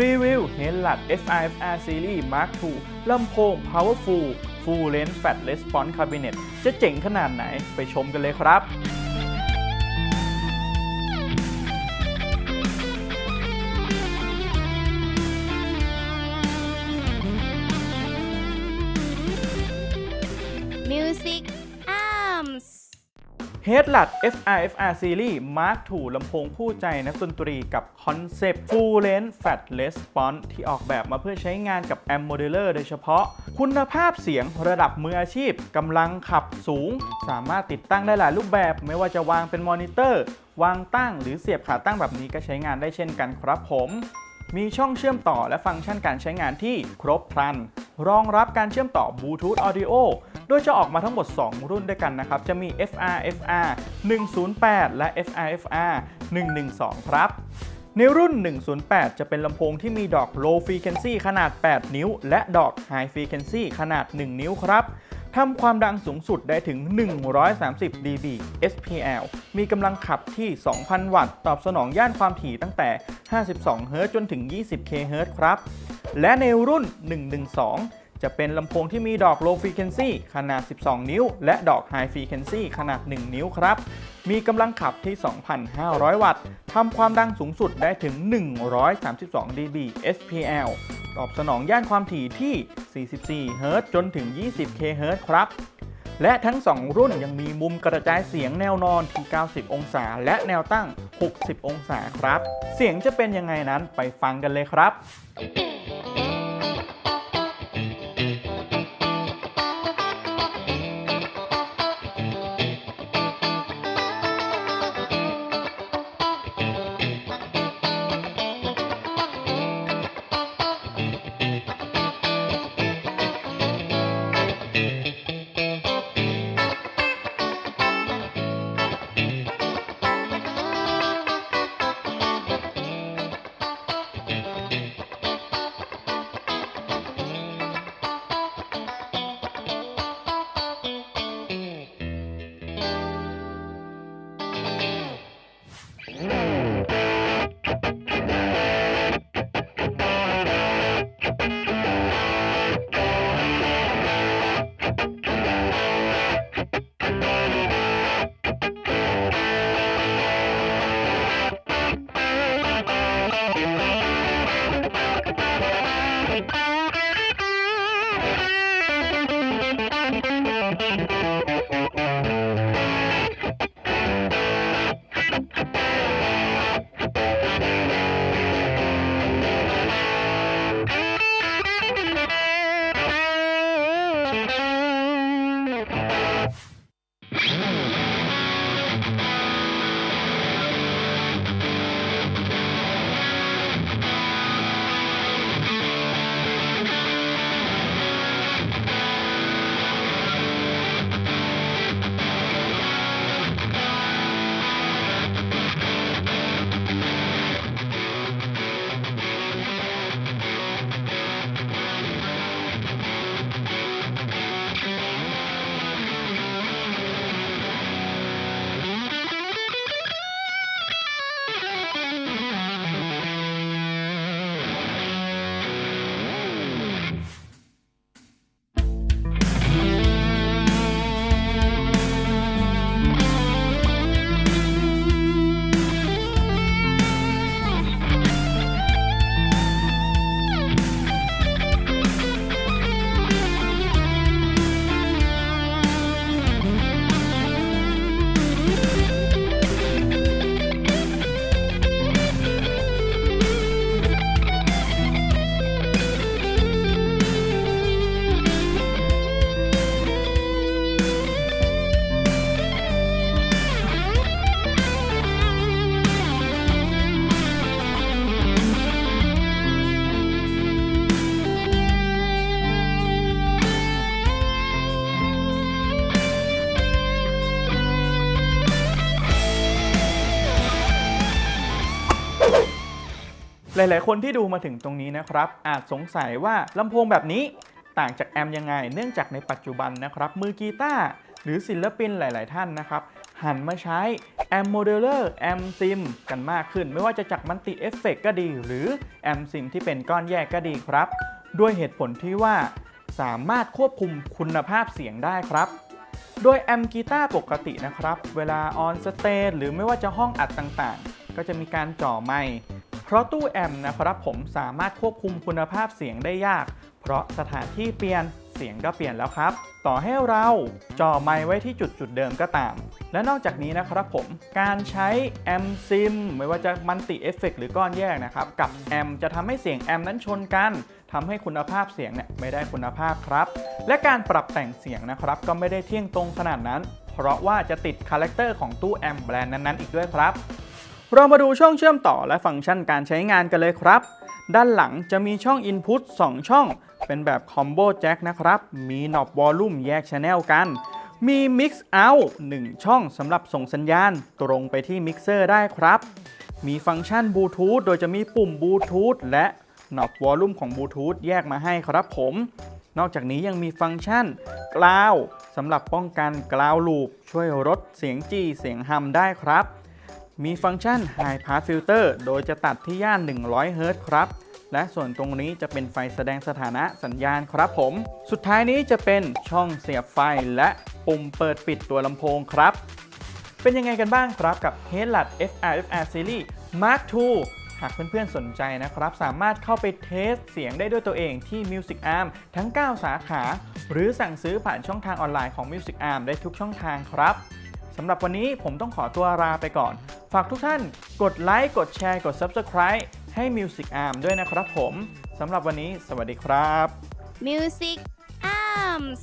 รีวิว h e a d l u t FIFR Series Mark II ลำโพง Powerful Full Range Fat Response Cabinet จะเจ๋งขนาดไหนไปชมกันเลยครับ h e a d l u t FIFR Series Mark II ลำโพงคู่ใจนักดนตรีกับคอนเซปต์ Full Range Fat Response ที่ออกแบบมาเพื่อใช้งานกับ Amp Modeler โดยเฉพาะ คุณภาพเสียงระดับมืออาชีพกำลังขับสูง สามารถติดตั้งได้หลายรูปแบบ ไม่ว่าจะวางเป็นมอนิเตอร์ วางตั้งหรือเสียบขาตั้งแบบนี้ก็ใช้งานได้เช่นกันครับผมมีช่องเชื่อมต่อและฟังก์ชันการใช้งานที่ครบครัน รองรับการเชื่อมต่อบลูทูธออดิโอ โดยจะออกมาทั้งหมด 2 รุ่นด้วยกันนะครับ จะมี FR FR 108 และ FR FR 112 ครับในรุ่น 108 จะเป็นลำโพงที่มีดอก low frequency ขนาด 8 นิ้ว และดอก high frequency ขนาด 1 นิ้วครับทำความดังสูงสุดได้ถึง 130 dB SPL มีกำลังขับที่ 2,000 วัตต์ ตอบสนองย่านความถี่ตั้งแต่ 52 เฮิรตซ์จนถึง 20 kHz ครับ และในรุ่น 112 จะเป็นลำโพงที่มีดอก low frequency ขนาด 12 นิ้ว และดอก high frequency ขนาด 1 นิ้วครับ มีกำลังขับที่ 2,500 วัตต์ทำความดังสูงสุดได้ถึง 132 dB SPL ตอบสนองย่านความถี่ที่ 44เฮิรตซ์จนถึง 20 kHz ครับและทั้ง 2 รุ่นยังมีมุมกระจายเสียงแนวนอนที่ 90 องศา และแนวตั้ง 60 องศาครับ เสียงจะเป็นยังไงนั้นไปฟังกันเลยครับ หลาย ๆ คนที่ดูมาถึงตรงนี้นะครับ อาจสงสัยว่าลำโพงแบบนี้ต่างจากแอมยังไง เนื่องจากในปัจจุบันนะครับ มือกีตาร์หรือศิลปินหลาย ๆ ท่านนะครับ หันมาใช้ Amp Modeler Amp Sim กันมากขึ้น ไม่ว่าจะจากมันติเอฟเฟกก็ดี หรือ Amp Sim ที่เป็นก้อนแยกก็ดีครับ ด้วยเหตุผลที่ว่าสามารถควบคุมคุณภาพเสียงได้ครับ โดยแอมกีตาร์ปกตินะครับ เวลาออนสเตจหรือไม่ว่าจะห้องอัดต่าง ๆ ก็จะมีการจ่อไมค์ เพราะตู้แอมป์นะครับผมสามารถควบคุมคุณภาพเสียงได้ยาก เพราะสถานที่เปลี่ยนเสียงก็เปลี่ยนแล้วครับ ต่อให้เราจ่อไมค์ไว้ที่จุดจุดเดิมก็ตาม และนอกจากนี้นะครับผม การใช้แอมซิมไม่ว่าจะมันติเอฟเฟกหรือก้อนแยกนะครับ กับแอมจะทำให้เสียงแอมนั้นชนกันทำให้คุณภาพเสียงเนี่ยไม่ได้คุณภาพครับ และการปรับแต่งเสียงนะครับ ก็ไม่ได้เที่ยงตรงขนาดนั้น เพราะว่าจะติดคาแรคเตอร์ของตู้แอมแบรนด์นั้นๆอีกด้วยครับ เรามาดูช่องเชื่อมต่อและฟังก์ชันการใช้งานกันเลยครับ ด้านหลังจะมีช่อง Input 2 ช่อง เป็นแบบคอมโบแจ็คนะครับ มีนอบวอลลุ่มแยกชแนลกัน มี Mix Out 1 ช่องสำหรับส่งสัญญาณ ตรงไปที่มิกเซอร์ได้ครับ มีฟังก์ชันบลูทูธโดยจะมีปุ่มบลูทูธและนอบวอลลุ่มของบลูทูธแยกมาให้ครับผม นอกจากนี้ยังมีฟังก์ชันกลาวสำหรับป้องกันกลาวลูปช่วยลดเสียงจี้เสียงฮัมได้ครับ มีฟังก์ชัน High Pass Filter โดยจะตัดที่ย่าน 100 Hz ครับ และส่วนตรงนี้จะเป็นไฟแสดงสถานะสัญญาณครับผม สุดท้ายนี้จะเป็นช่องเสียบไฟและปุ่มเปิดปิดตัวลำโพงครับ เป็นยังไงกันบ้างครับกับ h e a d l a d FRFR Series Mark II หากเพื่อนๆ สนใจนะครับ สามารถเข้าไปเทสเสียงได้ด้วยตัวเองที่ Music Arm ทั้ง 9 สาขา หรือสั่งซื้อผ่านช่องทางออนไลน์ของ Music Arm ได้ทุกช่องทางครับสำหรับวันนี้ผมต้องขอตัวลาไปก่อน ฝากทุกท่านกดไลค์กดแชร์กด Subscribe ให้ Music Arm ด้วยนะครับผมสำหรับวันนี้สวัสดีครับ Music Arms